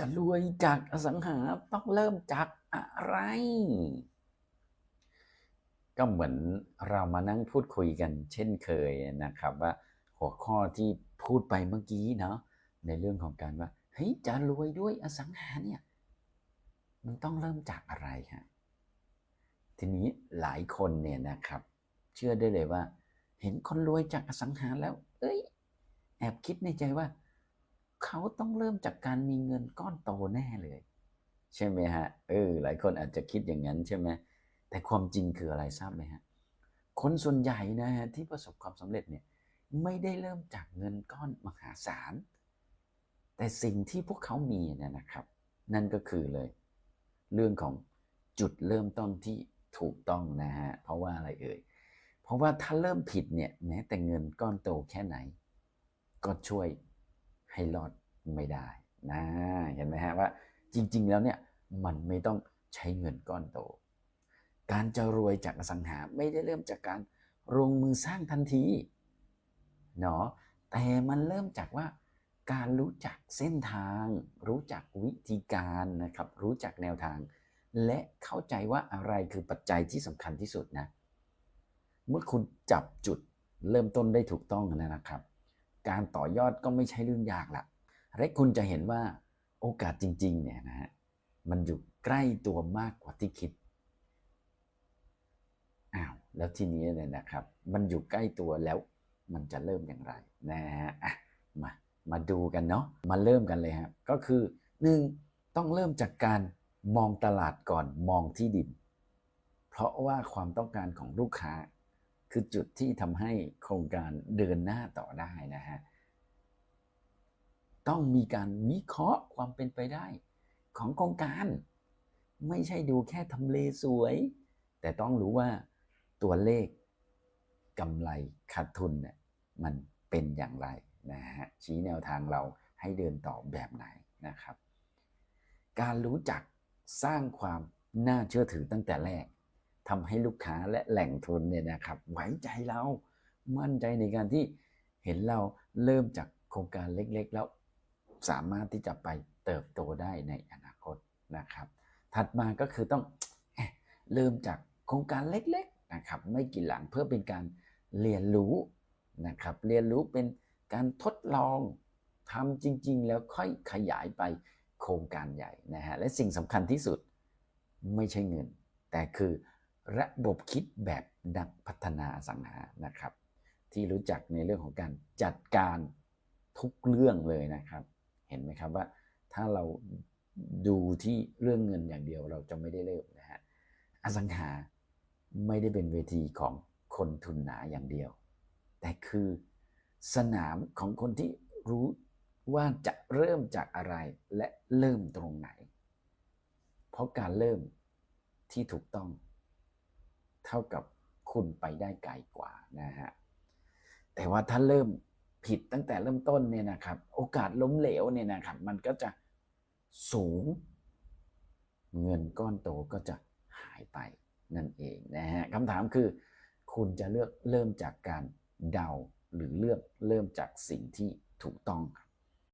จะรวยจากอสังหาต้องเริ่มจากอะไร ก็เหมือนเรามานั่งพูดคุยกันเช่นเคยนะครับว่าหัวข้อที่พูดไปเมื่อกี้เนาะในเรื่องของการว่าเฮ้ยจะรวยด้วยอสังหาเนี่ยมันต้องเริ่มจากอะไรฮะทีนี้หลายคนเนี่ยนะครับ เชื่อได้เลยว่า เห็นคนรวยจากอสังหาแล้ว เอ้ย แอบคิดในใจว่า เขาต้องเริ่มจากการมีเงินก้อนโตแน่เลย ใช่ไหมฮะเออหลายคนอาจจะคิดอย่างนั้นใช่ไหมแต่ความจริงคืออะไรทราบไหมฮะคนส่วนใหญ่นะฮะที่ประสบความสำเร็จเนี่ยไม่ได้เริ่มจากเงินก้อนมหาศาล แต่สิ่งที่พวกเขามีเนี่ยนะครับ นั่นก็คือเลย เรื่องของจุดเริ่มต้นที่ถูกต้องนะฮะเพราะว่าอะไรเอ่ยเพราะว่าถ้าเริ่มผิดเนี่ยแม้แต่เงินก้อนโตแค่ไหน ก็ช่วย ให้รอดไม่ได้นะเห็นไหมฮะว่าจริง ๆ แล้วเนี่ยมันไม่ต้องใช้เงินก้อนโต การจะรวยจากอสังหาไม่ได้เริ่มจากการลงมือสร้างทันทีเนาะแต่มันเริ่มจากว่าการรู้จักเส้นทาง รู้จักวิธีการนะครับ รู้จักแนวทาง และเข้าใจว่าอะไรคือปัจจัยที่สำคัญที่สุดนะ เมื่อคุณจับจุดเริ่มต้นได้ถูกต้องนะครับ การต่อยอดก็ไม่ใช่เรื่องยากละและคุณจะเห็นว่าโอกาสจริง ๆ เนี่ยนะฮะมันอยู่ใกล้ตัวมากกว่าที่คิดอ้าวแล้วทีนี้เนี่ยนะครับ มันอยู่ใกล้ตัวแล้วมันจะเริ่มอย่างไรนะฮะมามาดูกันเนาะมาเริ่มกันเลยฮะก็คือหนึ่งต้องเริ่มจากการมองตลาดก่อนมองที่ดิน เพราะว่าความต้องการของลูกค้า คือจุดที่ทำให้โครงการเดินหน้าต่อได้นะฮะต้องมีการวิเคราะห์ความเป็นไปได้ ของโครงการ ไม่ใช่ดูแค่ทำเลสวย แต่ต้องรู้ว่าตัวเลขกำไรขาดทุนเนี่ยมันเป็นอย่างไรนะฮะชี้แนวทางเราให้เดินต่อแบบไหนนะครับ การรู้จักสร้างความน่าเชื่อถือตั้งแต่แรก ทำให้ลูกค้าและแหล่งทุนเนี่ยนะครับไว้ใจเรามั่นใจในการที่เห็นเราเริ่มจากโครงการเล็กๆ แล้วสามารถที่จะไปเติบโตได้ในอนาคตนะครับ ถัดมาก็คือต้องเริ่มจากโครงการเล็กๆนะครับไม่กี่หลังเพื่อเป็นการเรียนรู้นะครับเรียนรู้เป็นการทดลองทำจริง ๆ แล้วค่อยขยายไปโครงการใหญ่นะฮะและสิ่งสำคัญที่สุดไม่ใช่เงิน แต่คือ ระบบคิดแบบนักพัฒนาสังหานะครับ ที่รู้จักในเรื่องของการจัดการทุกเรื่องเลยนะครับ เห็นไหมครับว่าถ้าเราดูที่เรื่องเงินอย่างเดียวเราจะไม่ได้เริ่มนะฮะอสังหาไม่ได้เป็นเวทีของคนทุนหนาอย่างเดียว แต่คือสนามของคนที่รู้ว่าจะเริ่มจากอะไรและเริ่มตรงไหน เพราะการเริ่มที่ถูกต้อง เท่ากับคุณไปได้ไกลกว่านะฮะแต่ว่าถ้าเริ่มผิดตั้งแต่เริ่มต้นเนี่ยนะครับ โอกาสล้มเหลวเนี่ยนะครับ มันก็จะสูง เงินก้อนโตก็จะหายไปนั่นเองนะฮะคำถามคือ คุณจะเลือกเริ่มจากการเดาหรือเลือกเริ่มจากสิ่งที่ถูกต้องครับ